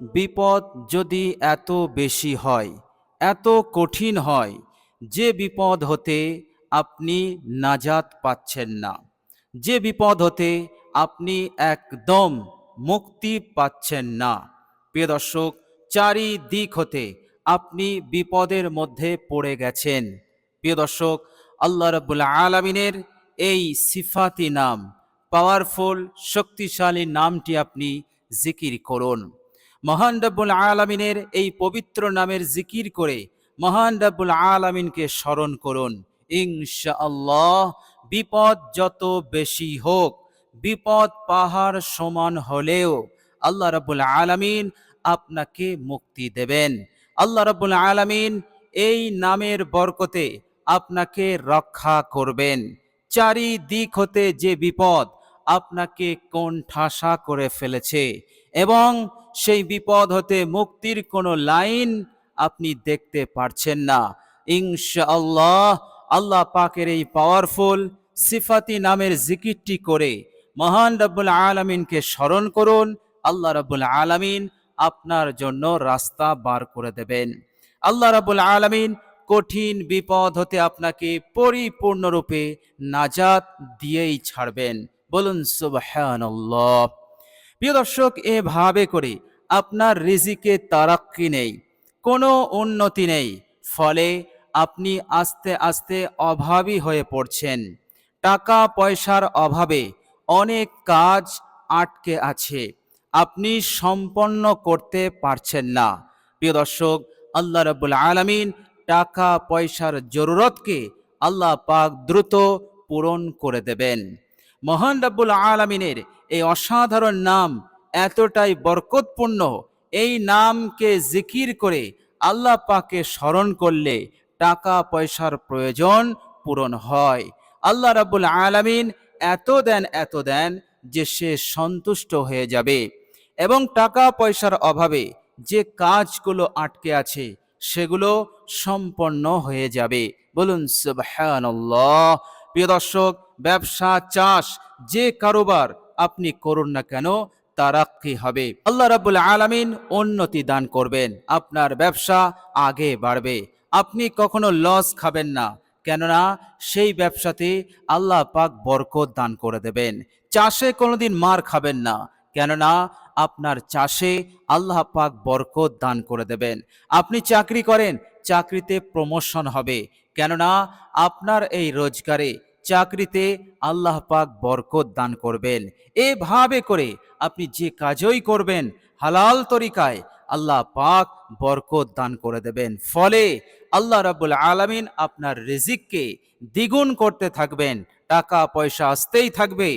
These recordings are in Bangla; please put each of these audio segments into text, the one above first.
বিপদ যদি এত বেশি হয়, এত কঠিন হয়, যে বিপদ হতে আপনি নাজাত পাচ্ছেন না। যে বিপদ হতে আপনি একদম মুক্তি পাচ্ছেন না। প্রিয় দর্শক, চারিদিক হতে আপনি বিপদের মধ্যে পড়ে গেছেন। প্রিয় দর্শক, আল্লাহ রব্বুল আলমিনের এই সিফাতি নাম পাওয়ারফুল শক্তিশালী নামটি আপনি জিকির করুন। মহান রব্বুল আলমিনের এই পবিত্র নামের জিকির করে মহান রব্বুল আলমিনকে স্মরণ করুন। ইনশাআল্লাহ বিপদ যত বেশি হোক, বিপদ পাহাড় সমান হলেও আল্লাহ রব্বুল আলমিন আপনাকে মুক্তি দেবেন। আল্লাহ রব্বুল আলমিন এই নামের বরকতে আপনাকে রক্ষা করবেন। চারিদিক হতে যে বিপদ আপনাকে কোণঠাসা করে ফেলেছে এবং সেই বিপদ হতে মুক্তির কোনো লাইন আপনি দেখতে পারছেন না। ইনশাআল্লাহ আল্লাহ পাকের এই পাওয়ারফুল সিফাতি নামের জিকিরটি করে মহান রব্বুল আলমিনকে স্মরণ করুন। আল্লাহ রব্বুল আলমিন আপনার জন্য রাস্তা বার করে দেবেন। আল্লাহ রাবুল আলমিন কঠিন বিপদ হতে আপনাকে পরিপূর্ণরূপে নাজাত দিয়েই ছাড়বেন। বলুন সুবহানাল্লাহ। প্রিয় দর্শক, এভাবে করে আপনার রিজিকে তারাক্কি নেই, কোনো উন্নতি নেই, ফলে আপনি আস্তে আস্তে অভাবী হয়ে পড়ছেন। টাকা পয়সার অভাবে অনেক কাজ আটকে আছে, আপনি সম্পন্ন করতে পারছেন না। প্রিয় দর্শক, আল্লাহ রাবুল আলমিন টাকা পয়সার জরুরতকে আল্লাহ পাক দ্রুত পূরণ করে দেবেন। মহান রাব্বুল আলমিনের এই অসাধারণ নাম এতটাই বরকতপূর্ণ। এই নামকে জিকির করে আল্লাহ পাকে স্মরণ করলে টাকা পয়সার প্রয়োজন পূরণ হয়। আল্লাহ রাব্বুল আলমিন এত দেন এত দেন যে সে সন্তুষ্ট হয়ে যাবে এবং টাকা পয়সার অভাবে যে কাজগুলো আটকে আছে সেগুলো সম্পন্ন হয়ে যাবে। বলুন, সুবহানাল্লাহ। প্রিয় দর্শক, ব্যবসা, চাষ যে কারোবার আপনি করুন না কেন, তারাক্কি হবে। আল্লাহ রাবুল আলামিন উন্নতি দান করবেন। আপনার ব্যবসা আগে বাড়বে। আপনি কখনো লস খাবেন না। কেননা, সেই ব্যবসাতে আল্লাহ পাক বরকত দান করে দেবেন। চাষে কোনোদিন মার খাবেন না। কেননা, আপনার চাষে আল্লাহ পাক বরকত দান করে দেবেন। আপনি চাকরি করেন, চাকরিতে প্রমোশন হবে। কেননা, আপনার এই রোজগারে চাকরিতে আল্লাহ পাক বরকত দান করবেন। এভাবে করে আপনি যে কাজই করবেন, হালাল তরিকায় আল্লাহ পাক বরকত দান করে দেবেন। ফলে আল্লাহ রাবুল আলমিন আপনার রিজিককে দ্বিগুণ করতে থাকবেন, টাকা পয়সা আসতেই থাকবে।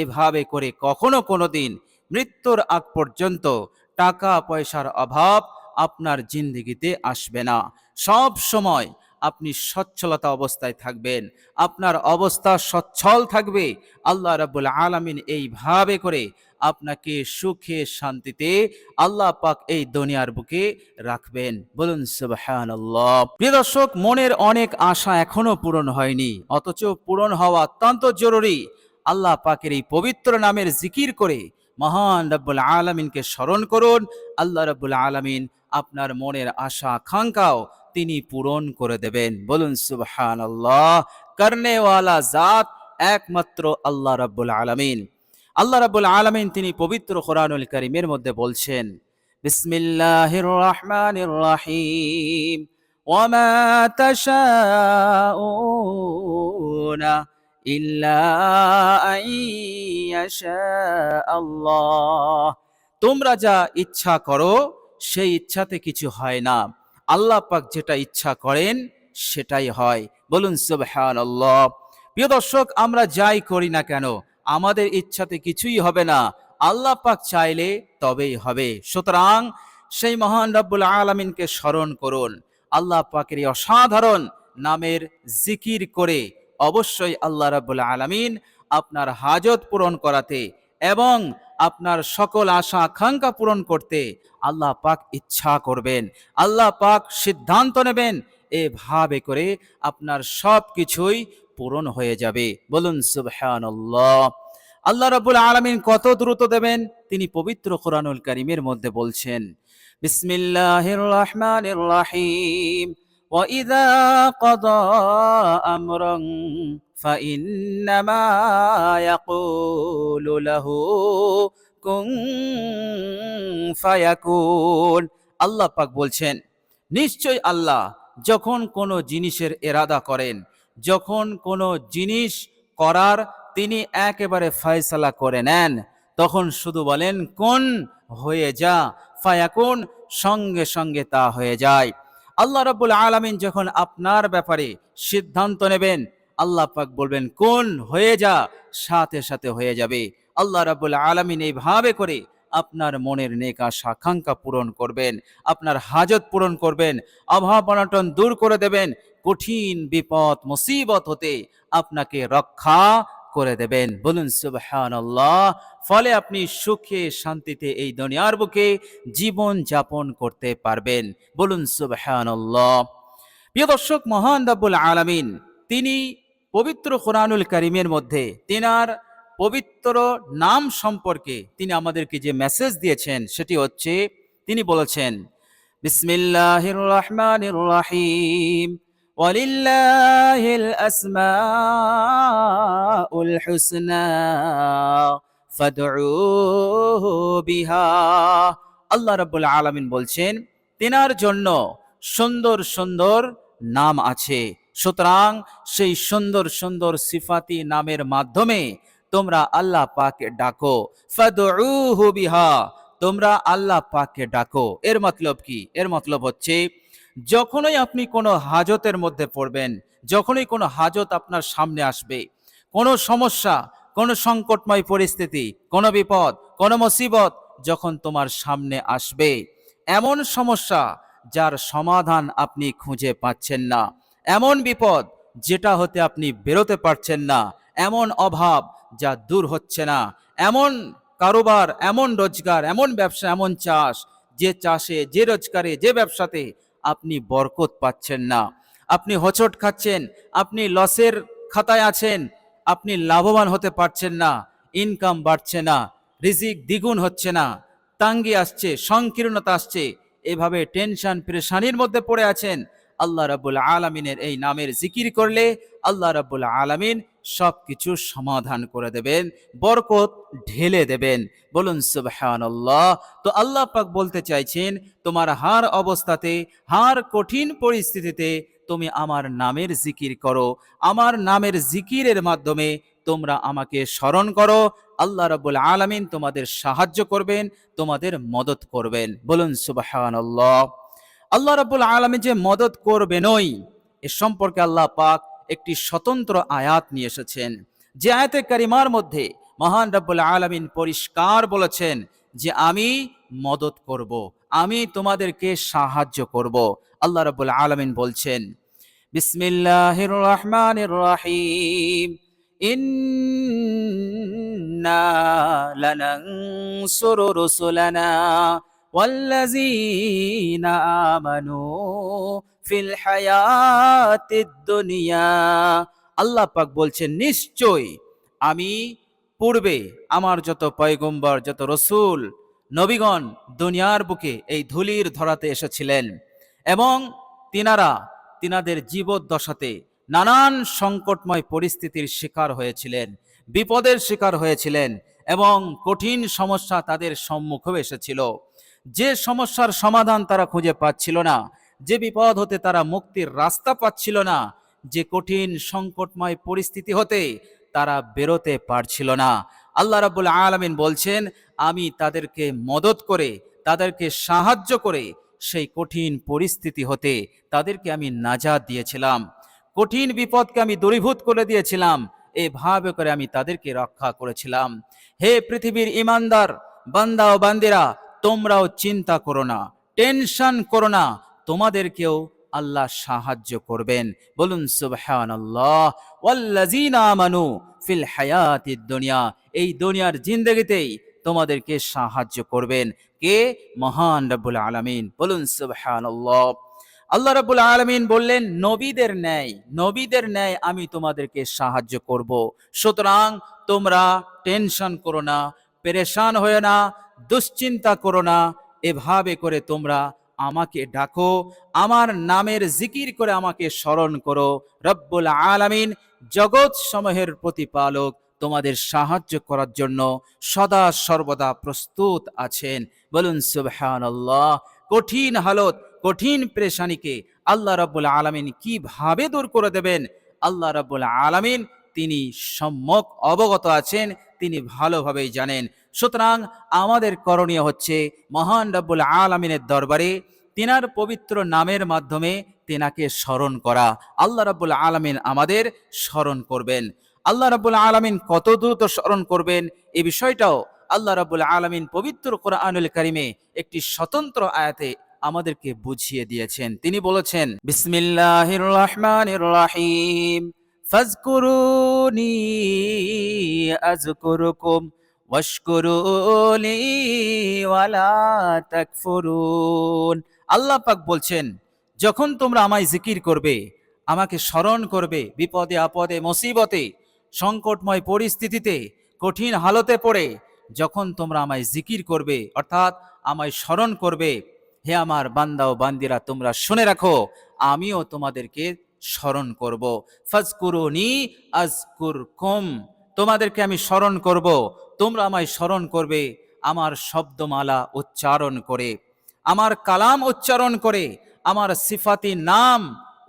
এভাবে করে কখনো কোনো দিন মৃত্যুর আগ পর্যন্ত টাকা পয়সার অভাব আপনার জিন্দিগিতে আসবে না। সব সময় আপনি সচ্ছলতা অবস্থায় থাকবেন। আপনার অবস্থা সচ্ছল থাকবে। আল্লাহ রাবুল আলমিন এইভাবে করে আপনাকে সুখে, শান্তিতে আল্লাহ পাক এই দুনিয়ার বুকে রাখবেন। বলুন প্রিয় দর্শক, মনের অনেক আশা এখনও পূরণ হয়নি। অথচ পূরণ হওয়া অত্যন্ত জরুরি। আল্লাহ পাকের এই পবিত্র নামের জিকির করে মহান রব্বুল আলমিনকে স্মরণ করুন। আল্লাহ রব্বুল আলমিন আপনার মনের আশা, আকাঙ্ক্ষাও তিনি পূরণ করে দেবেন। বলুন সুবহান আল্লাহ করনেওয়ালা জাত একমাত্র আল্লাহ রব্বুল আলমিন। আল্লাহ রব্বুল আলমিন তিনি পবিত্র কোরআনুল করিমের মধ্যে বলছেন, বিসমিল্লাহির রহমানির রহিম তাশাউনা ইল্লা আল্লাহ তোমরা যা ইচ্ছা করো, সেই ইচ্ছাতে কিছু হয় না। আল্লাহ পাক যেটা ইচ্ছা করেন সেটাই হয়। বলুন সুবহান আল্লাহ প্রিয় দর্শক, আমরা যাই করি না কেন, আমাদের ইচ্ছাতে কিছুই হবে না। আল্লাহ পাক চাইলে তবেই হবে। সুতরাং সেই মহান রব্বুল আলমিনকে স্মরণ করুন। আল্লাহ পাকের অসাধারণ নামের জিকির করে অবশ্যই আল্লাহ রাবুল আলমিন আপনার হাজত পূরণ করাতে এবং আপনার সকল আশা আকাঙ্ক্ষা পূরণ করতে আল্লাহ পাক ইচ্ছা করবেন আল্লাহ পাক সিদ্ধান্ত নেবেন এভাবে করে আপনার সব কিছুই পূরণ হয়ে যাবে বলুন সুবহানাল্লাহ আল্লাহ রাব্বুল আলামিন কত দ্রুত দেবেন তিনি পবিত্র কোরআনুল কারীমের মধ্যে বলছেন বিসমিল্লাহির রহমানির রহিম وإذا قضى أمرا فإنما يقول له كن فيكون আল্লাহ পাক বলছেন নিশ্চয় আল্লাহ যখন কোনো জিনিসের এরাদা করেন যখন কোনো জিনিস করার তিনি একেবারে ফয়সালা করে নেন তখন শুধু বলেন কোন হয়ে যা ফায়াকুন সঙ্গে সঙ্গে তা হয়ে যায় আল্লাহ রাব্বুল আলামিন যখন আপনার ব্যাপারে সিদ্ধান্ত নেবেন আল্লাহ পাক বলবেন, কোন হয়ে যা, সাথে সাথে হয়ে যাবে। আল্লাহ রাব্বুল আলামিন এইভাবে করে আপনার মনের নেক আকাঙ্ক্ষা পূরণ করবেন, আপনার হাজত পূরণ করবেন অভাব অনটন দূর করে দেবেন, কঠিন বিপদ, মুসিবত হতে আপনাকে রক্ষা করে দেবেন। বলুন, সুবহানাল্লাহ। ফলে আপনি সুখে, শান্তিতে এই দুনিয়ার বুকে জীবন যাপন করতে পারবেন। বলুন, সুবহানাল্লাহ। প্রিয় দর্শক, মহান রাব্বুল আলামিন, তিনি পবিত্র কোরআনুল কারিমের মধ্যে তিনার পবিত্র নাম সম্পর্কে তিনি আমাদেরকে যে মেসেজ দিয়েছেন সেটি হচ্ছে তিনি বলেছেন বিসমিল্লাহির রহমানির রহিম ولله الأسماء الحسنى فادعوه بها আল্লাহ রাব্বুল আলামিন বলছেন তিনার জন্য সুন্দর সুন্দর নাম আছে সুতরাং সেই সুন্দর সুন্দর সিফাতি নামের মাধ্যমে তোমরা আল্লাহ পাকে ডাকো। বিহা, তোমরা আল্লাহ পাককে ডাকো। এর মতলব কি? এর মতলব হচ্ছে, যখনই আপনি কোনো হাজতের মধ্যে পড়বেন, যখনই কোনো হাজত আপনার সামনে আসবে, কোনো সমস্যা, কোনো সংকটময় পরিস্থিতি, কোনো বিপদ, কোনো মুসিবত যখন তোমার সামনে আসবে, এমন সমস্যা যার সমাধান আপনি খুঁজে পাচ্ছেন না। এমন বিপদ যেটা হতে আপনি বেরোতে পারছেন না, এমন অভাব যা দূর হচ্ছে না, এমন কারোবার, এমন রোজগার, এমন ব্যবসা, এমন চাষ, যে চাষে, যে রোজগারে, যে ব্যবসাতে আপনি বরকত পাচ্ছেন না। আপনি হোঁচট খাচ্ছেন, আপনি লসের খাতায় আছেন, আপনি লাভবান হতে পারছেন না ইনকাম বাড়ছে না, রিজিক দ্বিগুণ হচ্ছে না, তাঙ্গি আসছে, সংকীর্ণতা আসছে, এভাবে টেনশন পেরেশানির মধ্যে পড়ে আছেন আল্লাহ রাব্বুল আলামিনের এই নামের জিকির করলে আল্লাহ রাব্বুল আলামিন সব কিছু সমাধান করে দেবেন, বরকত ঢেলে দেবেন। বলুন, সুবহানাল্লাহ। তো আল্লাহ পাক বলতে চাইছেন, তোমার হার অবস্থাতে, হার কঠিন পরিস্থিতিতে তুমি আমার নামের জিকির করো। আমার নামের জিকিরের মাধ্যমে তোমরা আমাকে স্মরণ করো। আল্লাহ রাব্বুল আলামিন তোমাদের সাহায্য করবেন, তোমাদের মদত করবেন। বলুন আল্লাহ রাব্বুল আলামিন যে মদত করবেনই এ সম্পর্কে আল্লাহ পাক একটি স্বতন্ত্র আয়াত নিয়ে এসেছেন। যে আয়াতে কারিমার মধ্যে মহান রাব্বুল আলামিন পরিষ্কার বলেছেন যে, আমি মদত করব, আমি তোমাদেরকে সাহায্য করব। আল্লাহ রাব্বুল আলামিন বলছেন, বিসমিল্লাহির রহমানির রহিম, ইন্না লানানসুরু والذين آمنوا في الحياة الدنيا আল্লাহ পাক বলছেন নিশ্চয় আমি পূর্বে আমার যত পয়গম্বর যত রসুল নবীগণ দুনিয়ার বুকে এই ধুলির ধরাতে এসেছিলেন এবং তিনারা তিনাদের জীবদ্দশাতে নানান সংকটময় পরিস্থিতির শিকার হয়েছিলেন বিপদের শিকার হয়েছিলেন এবং কঠিন সমস্যা তাদের সম্মুখে এসেছিল যে সমস্যার সমাধান তারা খুঁজে পাচ্ছিল না, যে বিপদ হতে তারা মুক্তির রাস্তা পাচ্ছিল না, যে কঠিন সংকটময় পরিস্থিতি হতে তারা বেরোতে পারছিল না। আল্লাহ রাব্বুল আলামিন বলছেন, আমি তাদেরকে মদত করে, তাদেরকে সাহায্য করে সেই কঠিন পরিস্থিতি হতে তাদেরকে আমি নাজাদ দিয়েছিলাম। কঠিন বিপদকে আমি দূরীভূত করে দিয়েছিলাম এভাবে করে আমি তাদেরকে রক্ষা করেছিলাম। হে পৃথিবীর ইমানদার, বান্দা ও বান্দিরা তোমরাও চিন্তা করো না, টেনশন করো না, তোমাদেরকেও আল্লাহ সাহায্য করবেন। বলুন, সুবহানাল্লাহ। ফিল হায়াতিদ দুনিয়া, এই দুনিয়ার জিন্দেগিতেই তোমাদেরকে সাহায্য করবেন। কে? মহান রব্বুল আলামিন। বলুন, সুবহানাল্লাহ। আল্লাহ রাবুল আলমিন বললেন, নবীদের ন্যায় নবীদের ন্যায় আমি তোমাদেরকে সাহায্য করব। সুতরাং তোমরা টেনশন করো না, পেরেশান হয়ে না দুশ্চিন্তা করো না, এভাবে করে তোমরা আমাকে ডাকো, আমার নামের জিকির করে আমাকে স্মরণ করো। রব্বুল আলামিন জগৎ সমূহের প্রতিপালক, তোমাদের সাহায্য করার জন্য সদা সর্বদা প্রস্তুত আছেন। বলুন, সুবহানাল্লাহ, কঠিন হালত, কঠিন পেরেশানিকে আল্লাহ রাব্বুল আলামিন কীভাবে দূর করে দেবেন? আল্লাহ রাব্বুল আলামিন তিনি সম্যক অবগত আছেন, তিনি ভালোভাবেই জানেন। সুতরাং আমাদের করণীয় হচ্ছে মহান রব্বুল আলমিনের দরবারে তিনার পবিত্র নামের মাধ্যমে তেনাকে স্মরণ করা। আল্লাহ রাব্বুল আলমিন আমাদের স্মরণ করবেন। আল্লাহ রাব্বুল আলমিন কত দ্রুত স্মরণ করবেন এ বিষয়টাও আল্লাহ রাব্বুল আলমিন পবিত্র কোরআনুল কারিমে একটি স্বতন্ত্র আয়াতে আমাদেরকে বুঝিয়ে দিয়েছেন। তিনি বলেছেন, বিসমিল্লাহির রহমানির রহিম, ফাজকুরুনি তাকফুরুন আল্লাহ পাক বলছেন, যখন তোমরা আমায় জিকির করবে, আমাকে স্মরণ করবে, বিপদে, আপদে, মুসিবতে, সংকটময় পরিস্থিতিতে, কঠিন হালতে পড়ে, যখন তোমরা আমায় জিকির করবে, অর্থাৎ আমায় স্মরণ করবে, হে আমার বান্দা ও বান্দিরা, তোমরা শুনে রাখো, আমিও তোমাদেরকে স্মরণ করব। ফাজকুরুনি আজকুর কম তোমাদেরকে আমি স্মরণ করব। তোমরা আমায় স্মরণ করবে, আমার শব্দমালা উচ্চারণ করে, আমার কালাম উচ্চারণ করে, আমার সিফাতি নাম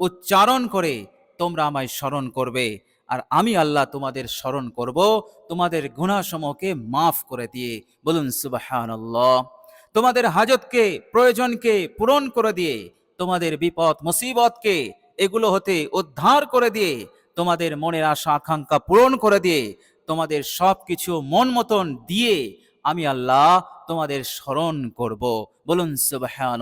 উচ্চারণ করে তোমরা আমায় স্মরণ করবে। আর আমি আল্লাহ তোমাদের স্মরণ করব, তোমাদের গুণাসমূহকে মাফ করে দিয়ে। বলুন সুবাহান তোমাদের হাজতকে, প্রয়োজনকে পূরণ করে দিয়ে, তোমাদের বিপদ, মুসিবতকে এগুলো হতে উদ্ধার করে দিয়ে, তোমাদের মনের আশা, আকাঙ্ক্ষা পূরণ করে দিয়ে তোমাদের সব কিছু মন মতন দিয়ে আমি আল্লাহ তোমাদের স্মরণ করব। বলুন সুবাহান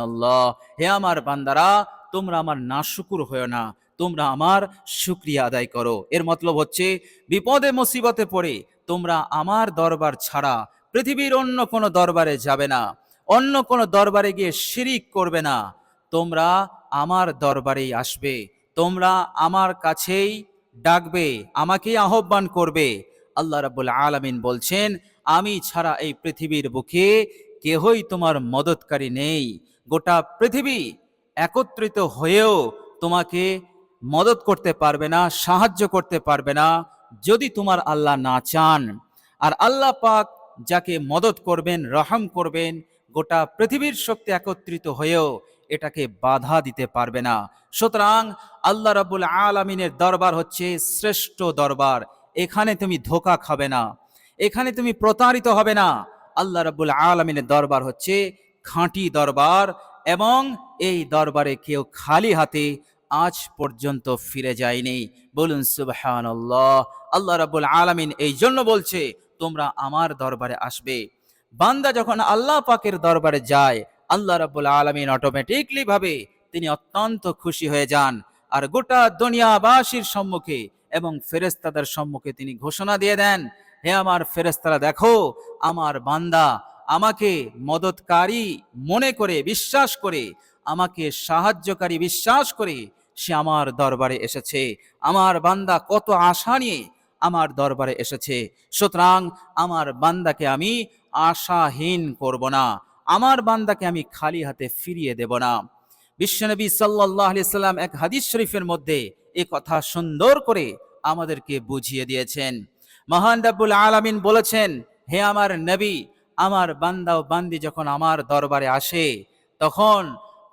হে আমার বান্দারা, তোমরা আমার নাশুকুর হয়েও না। তোমরা আমার শুক্রিয়া আদায় করো। এর মতলব হচ্ছে, বিপদে মুসিবতে পড়ে তোমরা আমার দরবার ছাড়া পৃথিবীর অন্য কোনো দরবারে যাবে না। অন্য কোনো দরবারে গিয়ে শিরিক করবে না। তোমরা আমার দরবারেই আসবে। তোমরা আমার কাছেই ডাকবে, আমাকেই আহ্বান করবে। আল্লাহ রাবুল আলামিন বলছেন, আমি ছাড়া এই পৃথিবীর বুকে কেহই তোমার মদতকারী নেই। গোটা পৃথিবী একত্রিত হয়েও তোমাকে মদত করতে পারবে না, সাহায্য করতে পারবে না, যদি তোমার আল্লাহ না চান। আর আল্লাহ পাক যাকে মদত করবেন, রহম করবেন, গোটা পৃথিবীর শক্তি একত্রিত হয়েও এটাকে বাধা দিতে পারবে না। সুতরাং আল্লাহ রাবুল আলমিনের দরবার হচ্ছে শ্রেষ্ঠ দরবার। এখানে তুমি ধোকা খাবে না। এখানে তুমি প্রতারিত হবে না। আল্লাহ রাবুল আলমিনের দরবার হচ্ছে খাঁটি দরবার এবং এই দরবারে কেউ খালি হাতে আজ পর্যন্ত ফিরে যায়নি। বলুন সুবহান আল্লাহ আল্লাহ রাবুল আলমিন এই জন্য বলছে, তোমরা আমার দরবারে আসবে। বান্দা যখন আল্লাহ পাকের দরবারে যায়, আল্লাহ রাবুল আলমিন অটোমেটিকলি ভাবে তিনি অত্যন্ত খুশি হয়ে যান। আর গোটা দুনিয়াবাসীর সম্মুখে এবং ফেরেস্তাদের সম্মুখে তিনি ঘোষণা দিয়ে দেন, হে আমার ফেরেস্তারা দেখো, আমার বান্দা আমাকে মদতকারী মনে করে, বিশ্বাস করে, আমাকে সাহায্যকারী বিশ্বাস করে, সে আমার দরবারে এসেছে। আমার বান্দা কত আশা নিয়ে আমার দরবারে এসেছে। সুতরাং আমার বান্দাকে আমি আশাহীন করব না। আমার বান্দাকে আমি খালি হাতে ফিরিয়ে দেব না। বিশ্বনবী সাল্লাহ সাল্লাম এক হাদিস শরীফের মধ্যে এ কথা সুন্দর করে আমাদেরকে বুঝিয়ে দিয়েছেন। মহান রাব্বুল আলামিন বলেছেন, হে আমার নবী, আমার বান্দা ও বান্দি যখন আমার দরবারে আসে, তখন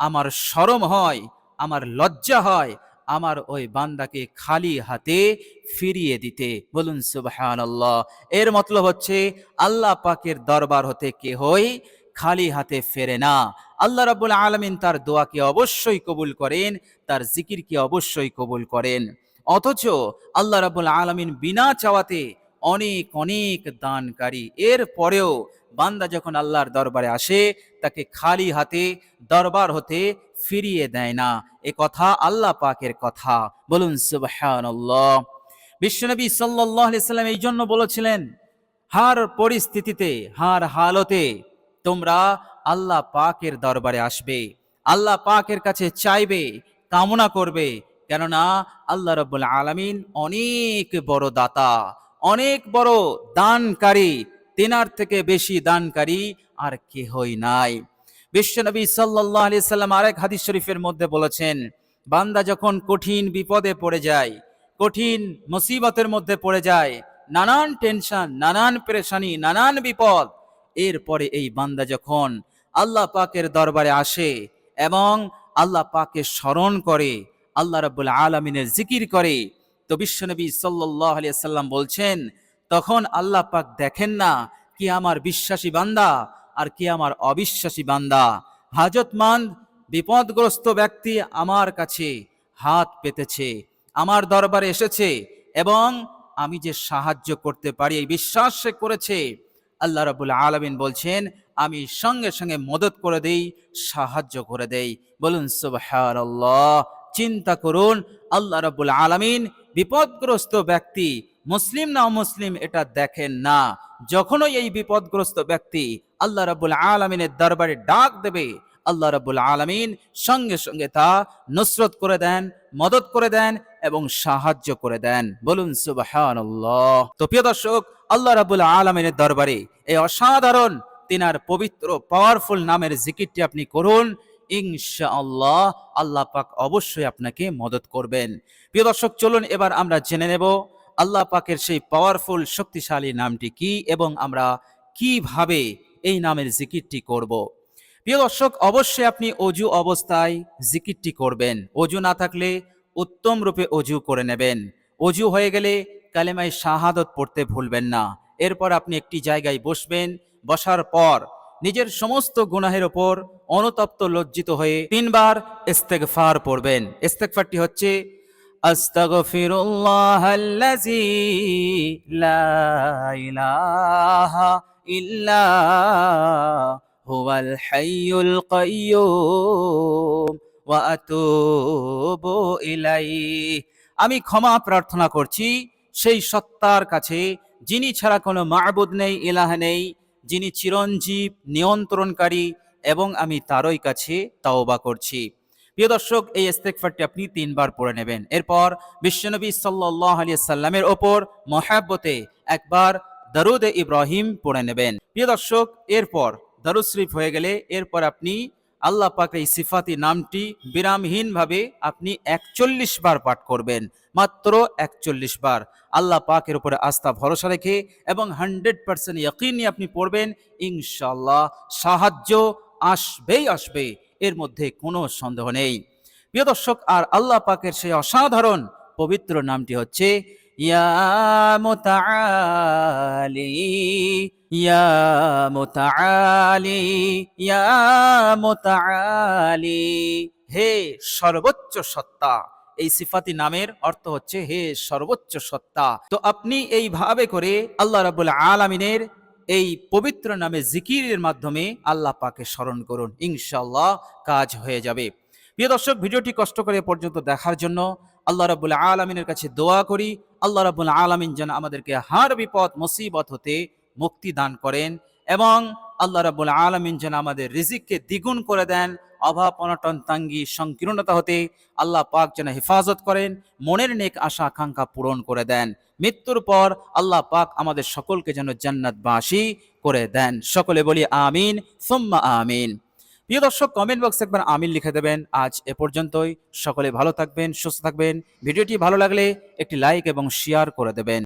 আমার শরম হয়, আমার লজ্জা হয়, আমার ওই বান্দাকে খালি হাতে ফিরিয়ে দিতে। বলুন সুবহান এর মতলব হচ্ছে, আল্লাহ পাকের দরবার হতে কেহই খালি হাতে ফেরে না। আল্লাহ রাবুল আলমিন তার দোয়াকে অবশ্যই কবুল করেন, তার জিকিরকে অবশ্যই কবুল করেন। অথচ আল্লাহ রাবুল আলমিন বিনা চাওয়াতে অনেক অনেক দানকারী। এর পরেও বান্দা যখন আল্লাহর দরবারে আসে, তাকে খালি হাতে, দরবার হতে ফিরিয়ে দেয় না। এ কথা আল্লাহ পাকের কথা। বলুন সুবহান বিশ্বনবী সাল্লাম এই জন্য বলেছিলেন, হার পরিস্থিতিতে, হার হালতে তোমরা আল্লাহ পাকের দরবারে আসবে। আল্লাহ পাকের কাছে চাইবে, কামনা করবে কেননা আল্লাহ রব্বুল আলামিন অনেক বড় দাতা, অনেক বড় দানকারী, তেনার থেকে বেশি দানকারী আর কেহই নাই। বিশ্বনবী সাল্লাল্লাহু আলাইহি সাল্লাম আরেক হাদিস শরীফের মধ্যে বলেছেন, বান্দা যখন কঠিন বিপদে পড়ে যায়, কঠিন মুসিবতের মধ্যে পড়ে যায়, নানান টেনশন, নানান পেরেশানি, নানান বিপদ, এরপরে এই বান্দা যখন আল্লাহ পাকের দরবারে আসে এবং আল্লাহ পাকে স্মরণ করে আল্লাহ রাব্বুল আলমিনের জিকির করে। তো বিশ্বনবী সাল্লাহ সাল্লাম বলছেন, তখন আল্লাহ পাক দেখেন না কি আমার বিশ্বাসী বান্দা আর কি আমার অবিশ্বাসী বান্দা। হাজতমান্দ বিপদগ্রস্ত ব্যক্তি আমার কাছে হাত পেতেছে, আমার দরবারে এসেছে এবং আমি যে সাহায্য করতে পারি এই বিশ্বাস সে করেছে। আল্লাহ রাবুল আলমিন বলছেন, আমি সঙ্গে সঙ্গে মদত করে দেই, সাহায্য করে দেই। বলুন, সুবহানাল্লাহ। চিন্তা করুন, আল্লাহ রাবুল আলমিন বিপদগ্রস্ত ব্যক্তি, মুসলিম না মুসলিম এটা দেখেন না। যখনই এই বিপদগ্রস্ত ব্যক্তি আল্লাহ রাবুল আলমিনের দরবারে ডাক দেবে, আল্লাহ রাবুল আলমিন সঙ্গে সঙ্গে তা নুসরত করে দেন, মদত করে দেন এবং সাহায্য করে দেন। বলুন সুবাহান তো প্রিয় দর্শক, আল্লাহ রাবুল আলমিনের দরবারে এই অসাধারণ, তিনার পবিত্র পাওয়ারফুল নামের জিকিরটি আপনি করুন। ইনশাআল্লাহ আল্লাহ পাক অবশ্যই আপনাকে মদত করবেন। প্রিয় দর্শক, চলুন এবার আমরা জেনে নেব আল্লাহ পাকের সেই পাওয়ারফুল শক্তিশালী নামটি কি এবং আমরা কীভাবে এই নামের জিকিরটি করব। প্রিয় দর্শক, অবশ্যই আপনি অজু অবস্থায় জিকিরটি করবেন। অজু না থাকলে উত্তম রূপে অজু করে নেবেন। অজু হয়ে গেলে কালেমায় শাহাদত পড়তে ভুলবেন না। এরপর আপনি একটি জায়গায় বসবেন। বসার পর নিজের সমস্ত গুনাহের ওপর অনুতপ্ত লজ্জিত হয়ে তিনবার ইস্তেগফার পড়বেন। ইস্তেগফারটি হচ্ছে লা ইলাহা ইল্লা আমি ক্ষমা প্রার্থনা করছি, সেই সত্তার কাছে, যিনি ছাড়া কোনো মাবুদ নেই, ইলাহ নেই, যিনি চিরঞ্জীব, নিয়ন্ত্রণকারী এবং আমি তারই কাছে তাওবা করছি। প্রিয় দর্শক, এই ইস্তেগফারটি আপনি তিনবার পড়ে নেবেন। এরপর বিশ্বনবী সাল্লাল্লাহু আলাইহি সাল্লামের ওপর মহাব্বতে একবার দারুদ ইব্রাহিম পড়ে নেবেন। প্রিয় দর্শক, এরপর দারুদ শরীফ হয়ে গেলে এরপর আপনি আল্লাহ পাকের এই সিফাতি নামটি বিরামহীনভাবে আপনি একচল্লিশ বার পাঠ করবেন, মাত্র একচল্লিশ বার। আল্লাহ পাকের উপরে আস্থা, ভরসা রেখে এবং হান্ড্রেড পার্সেন্ট ইয়কিন আপনি পড়বেন ইনশাল্লাহ সাহায্য আসবেই আসবে, এর মধ্যে কোনো সন্দেহ নেই। প্রিয় দর্শক, আর আল্লাহ পাকের সেই অসাধারণ পবিত্র নামটি হচ্ছে হে সর্বোচ্চ সত্তা, এই সিফাতি নামের অর্থ হচ্ছে, হে সর্বোচ্চ সত্তা। তো আপনি এইভাবে করে আল্লাহ রাবুল আলমিনের এই পবিত্র নামে জিকিরের মাধ্যমে আল্লাহ পাকে স্মরণ করুন। ইনশাল্লাহ কাজ হয়ে যাবে। প্রিয় দর্শক, ভিডিওটি কষ্ট করে পর্যন্ত দেখার জন্য আল্লাহ রাবুল আলমিনের কাছে দোয়া করি। আল্লাহ রাবুল আলমিন যেন আমাদেরকে হার বিপদ, মুসিবত হতে মুক্তি দান করেন এবং আল্লাহ রাবুল আলমিন যেন আমাদের রিজিককে দ্বিগুণ করে দেন। অভাব, অনটন, তাঙ্গি, সংকীর্ণতা হতে আল্লাহ পাক যেন হেফাজত করেন, মনের নেক আশা, আকাঙ্ক্ষা পূরণ করে দেন। মৃত্যুর পর আল্লাহ পাক আমাদের সকলকে যেন জান্নাতবাসী করে দেন। সকলে বলি আমিন, সুম্মা আমিন। প্রিয় দর্শক কমেন্ট বক্সে একবার আমিন লিখে দেবেন। আজ এ পর্যন্তই। সকলে ভালো থাকবেন, সুস্থ থাকবেন। ভিডিওটি ভালো লাগলে একটি লাইক এবং শেয়ার করে দেবেন।